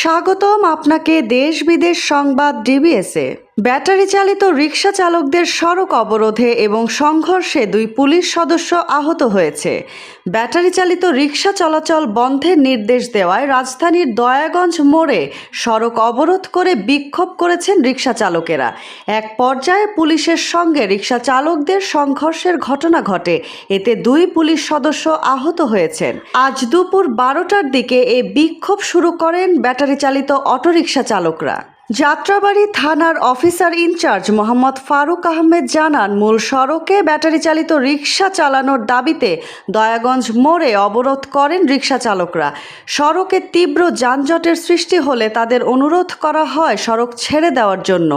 স্বাগতম আপনাকে দেশ বিদেশ সংবাদ ডিবিএসে ব্যাটারি চালিত রিক্সা চালকদের সড়ক অবরোধে এবং সংঘর্ষে দুই পুলিশ সদস্য আহত হয়েছে। ব্যাটারি চালিত রিক্সা চলাচল বন্ধের নির্দেশ দেওয়ায় রাজধানীর দয়াগঞ্জ মোড়ে সড়ক অবরোধ করে বিক্ষোভ করেছেন রিক্সা চালকেরা। এক পর্যায়ে পুলিশের সঙ্গে রিক্সা চালকদের সংঘর্ষের ঘটনা ঘটে। এতে দুই পুলিশ সদস্য আহত হয়েছেন। আজ দুপুর বারোটার দিকে এ বিক্ষোভ শুরু করেন ব্যাটারি চালিত অটোরিকশা চালকরা। যাত্রাবাড়ি থানার officer in charge Mohammad Faruk Ahmed জানান, মূল সড়কে ব্যাটারি চালিত রিক্সা চালানোর দাবিতে দয়াগঞ্জ মোড়ে অবরোধ করেন রিক্সা চালকরা। সড়কে তীব্র যানজটের সৃষ্টি হলে তাদের অনুরোধ করা হয় সড়ক ছেড়ে দেওয়ার জন্য।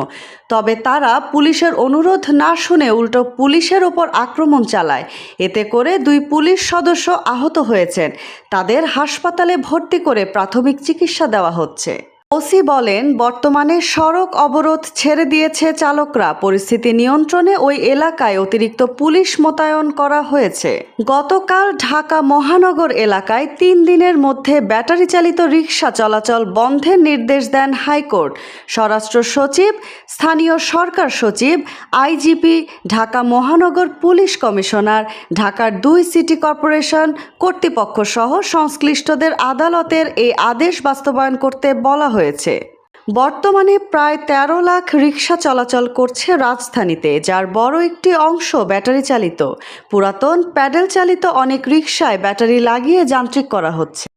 তবে তারা পুলিশের অনুরোধ না শুনে উল্টো পুলিশের ওপর আক্রমণ চালায়। এতে করে দুই পুলিশ সদস্য আহত হয়েছেন। তাদের হাসপাতালে ভর্তি করে প্রাথমিক চিকিৎসা দেওয়া হচ্ছে। ওসি বলেন, বর্তমানে সড়ক অবরোধ ছেড়ে দিয়েছে চালকরা। পরিস্থিতি নিয়ন্ত্রণে ওই এলাকায় অতিরিক্ত পুলিশ মোতায়েন করা হয়েছে। গতকাল ঢাকা মহানগর এলাকায় তিন দিনের মধ্যে ব্যাটারি চালিত রিক্সা চলাচল বন্ধের নির্দেশ দেন হাইকোর্ট। স্বরাষ্ট্র সচিব, স্থানীয় সরকার সচিব, আইজিপি, ঢাকা মহানগর পুলিশ কমিশনার, ঢাকার দুই সিটি কর্পোরেশন কর্তৃপক্ষ সহ সংশ্লিষ্টদের আদালতের এই আদেশ বাস্তবায়ন করতে বলা হয়েছে। বর্তমানে প্রায় ১৩ লাখ রিক্সা চলাচল করছে রাজধানীতে, যার বড় একটি অংশ ব্যাটারি চালিত। পুরাতন প্যাডেল চালিত অনেক রিক্সায় ব্যাটারি লাগিয়ে যান্ত্রিক করা হচ্ছে।